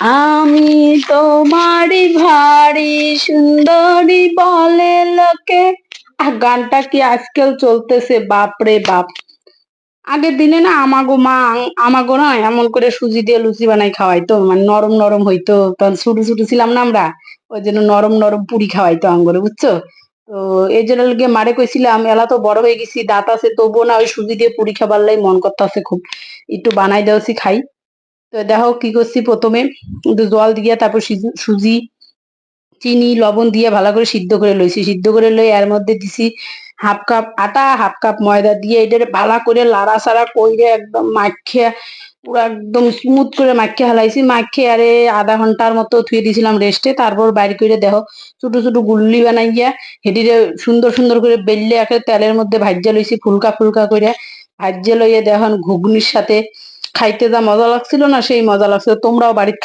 আমি তোমারই ভারী সুন্দরী বলে লোকে। আহ, গানটা কি আজকাল চলতেছে? বাপ রে বাপ। আগের দিনে না আমাগো মা আমাগো না এমন করে সুজি দিয়ে লুচি বানাই খাওয়াইতো মানে নরম নরম হইতো। তখন ছোট ছোট ছিলাম না আমরা ওই জন্য নরম নরম পুরি খাওয়াইতো আঙ্গরে বুঝছ? তো এই জন্য গিয়ে মারে কইছিলাম এলা তো বড় হয়ে গেছি দাঁত আছে তবুও না ওই সুজি দিয়ে পুরি খাবার লাই মন করতেছে খুব। একটু বানাই দেওয়াছি খাই। তো দেখো কি করছি প্রথমে একটু জল দিয়া তারপর সিজ- চিনি, লবণ দিয়ে ভালো করে সিদ্ধ করে লইছি। সিদ্ধ করে লই এর মধ্যে দিছি হাফ কাপ আটা, হাফ কাপ ময়দা দিয়ে এটারে ভালো করে লাড়া সাড়া কইরে একদম মাখিয়ে, পুরো একদম স্মুথ করে মাখিয়ে হালাইছি। মাখিয়ে আরে আধা ঘণ্টার মতো থুয়ে দিয়েছিলাম রেস্টে তারপর বাইর করে দেখো ছোট ছোট গুল্লি বানাইয়া হেডিরে সুন্দর সুন্দর করে বেললে একে তেলের মধ্যে ভাজ্যা লইছি, ফুলকা ফুলকা করে ভাজ্যা লইয়ে দেখুন ঘুগনির সাথে খাইতে যা মজা লাগছিল না সেই মজা লাগছিল তোমরাও বাড়িতে